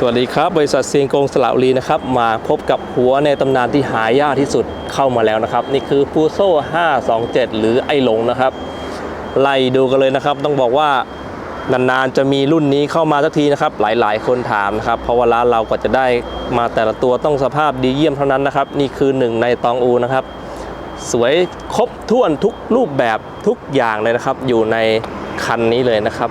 สวัสดีครับ บริษัทเซียงกงสระบุรีนะครับ มาพบกับหัวในตำนานที่หายากที่สุดเข้ามาแล้วนะครับ นี่คือฟูโซ่527 หรือไอหลงนะครับ ไล่ดูกันเลยนะครับ ต้องบอกว่านานๆจะมีรุ่นนี้เข้ามาสักทีนะครับ หลายๆ คนถามนะครับ เพราะว่าร้านเราก็จะได้มาแต่ละตัวต้องสภาพดีเยี่ยมเท่านั้นนะครับ นี่คือหนึ่งในตองอูนะครับ สวยครบถ้วนทุกรูปแบบทุกอย่างเลยนะครับ อยู่ในคันนี้เลยนะครับ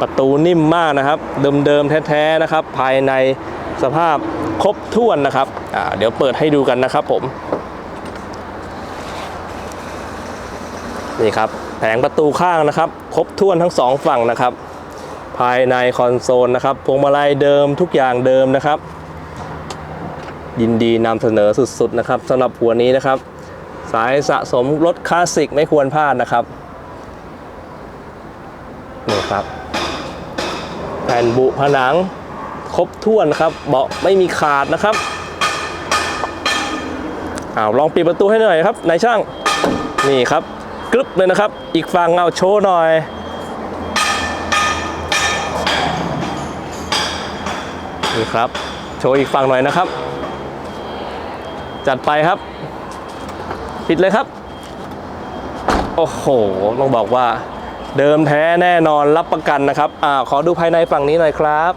ประตูนิ่มมากนะครับ เดิมๆแท้ๆนะครับ ภายในสภาพครบถ้วนนะครับเดี๋ยวเปิดให้ดูกันนะครับผมนี่ครับแผงประตูข้างนะครับ ครบถ้วนทั้งสองฝั่งนะครับ ภายในคอนโซลนะครับพวงมาลัยเดิมทุกอย่างเดิมนะครับ ยินดีนำเสนอสุดๆนะครับสำหรับหัวนี้นะครับ สายสะสมรถคลาสสิกไม่ควรพลาดนะครับนี่ครับ แผ่นบุผนังครบถ้วนครับ เบาะไม่มีขาดนะครับอ้าวลองปิดประตูให้หน่อยครับนายช่างนี่ครับกรึบเลยนะครับ อีกฝั่งเอาโชว์หน่อยนี่ครับ โชว์อีกฝั่งหน่อยนะครับ จัดไปครับ ปิดเลยครับ โอ้โหต้องบอกว่า เดิมแท้แน่นอนรับประกันนะครับอ่าขอดูภายในฝั่งนี้หน่อยครับ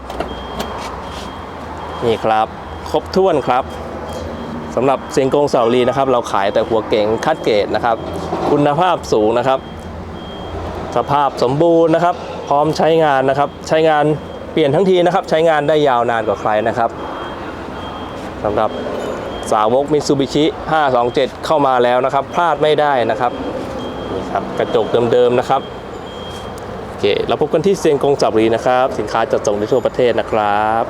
นี่ครับ ครบถ้วนครับสำหรับเซียงกงเสาลีนะครับ เราขายแต่หัวเก๋งคัดเกรดนะครับ คุณภาพสูงนะครับ สภาพสมบูรณ์นะครับ พร้อมใช้งานนะครับ ใช้งานเปลี่ยนทั้งทีนะครับ ใช้งานได้ยาวนานกว่าใครนะครับสำหรับสาวกมิซูบิชิ527 เข้ามาแล้วนะครับ พลาดไม่ได้นะครับนี่ครับกระจกเดิมๆนะครับ เคเราพบกันที่เซียงกงจับรีนะครับ สินค้าจัดส่งในทั่วประเทศนะครับ